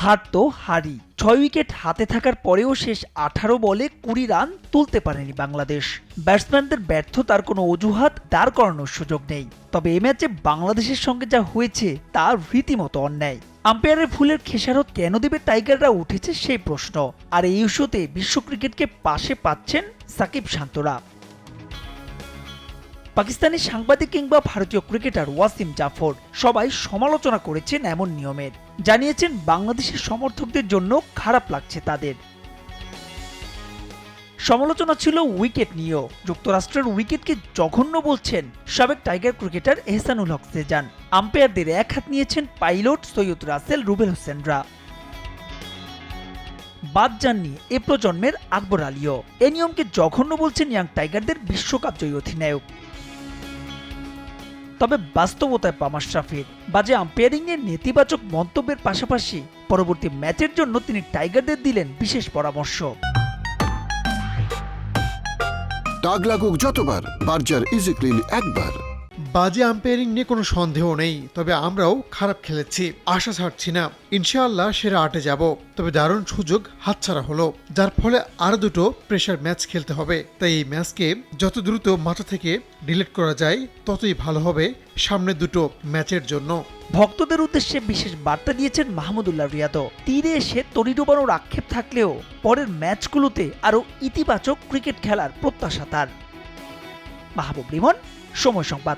হার তো হারি। ছয় উইকেট হাতে থাকার পরেও শেষ আঠারো বলে কুড়ি রান তুলতে পারেনি বাংলাদেশ। ব্যাটসম্যানদের ব্যর্থতার কোনো অজুহাত দাঁড় করানোর সুযোগ নেই। তবে এ ম্যাচে বাংলাদেশের সঙ্গে যা হয়েছে তা রীতিমতো অন্যায়। আম্পায়ারের ভুলের খেসারত কেন দেবে টাইগাররা উঠেছে সেই প্রশ্ন। আর এই ইস্যুতে বিশ্ব ক্রিকেটকে পাশে পাচ্ছেন সাকিব শান্তরা। পাকিস্তানি সাংবাদিক কিংবা ভারতীয় ক্রিকেটার ওয়াসিম জাফর সবাই সমালোচনা করেছেন এমন নিয়মের। জানিয়েছেন বাংলাদেশের সমর্থকদের জন্য খারাপ লাগছে তাদের। সমালোচনা ছিল উইকেট নিয়েও। যুক্তরাষ্ট্রের উইকেটকে জঘন্য বলছেন সাবেক টাইগার ক্রিকেটার এহসানুল হক সেজান। আম্পায়ারদের এক হাত নিয়েছেন পাইলট সৈয়দ রাসেল রুবেল হোসেনরা। বাদ যাননি এ প্রজন্মের আকবর আলীও। এ নিয়মকে জঘন্য বলছেন ইয়াং টাইগারদের বিশ্বকাপ জয়ী অধিনায়ক। তবে বাস্তবতায় পামার শাফির বাজে আম্পায়ারিং এর নেতিবাচক মন্তব্যের পাশাপাশি পরবর্তী ম্যাচের জন্য তিনি টাইগারদের দিলেন বিশেষ পরামর্শ। দাগ লাগুক যতবার, বার্জার ইজি ক্লিন একবার। বাজে আম্পায়ারিং নিয়ে কোনো সন্দেহ নেই, তবে আমরাও খারাপ খেলেছি। আশা ছাড়ছি না। ইনশাআল্লাহ সেরা আটে যাব। তবে দারুণ সুযোগ হাতছাড়া হলো। যার ফলে আরও দুটো প্রেশার ম্যাচ খেলতে হবে। তাই এই ম্যাচকে যত দ্রুত মাথা থেকে ডিলিট করা যায়, ততই ভালো হবে সামনের দুটো ম্যাচের জন্য। ভক্তদের উদ্দেশ্যে বিশেষ বার্তা দিয়েছেন মাহমুদুল্লাহ রিয়াদও তীরে এসে তরি ডোবানোর আক্ষেপ থাকলেও পরের ম্যাচগুলোতে আরও ইতিবাচক ক্রিকেট খেলার প্রত্যাশা তার। মাহবুব 送我上班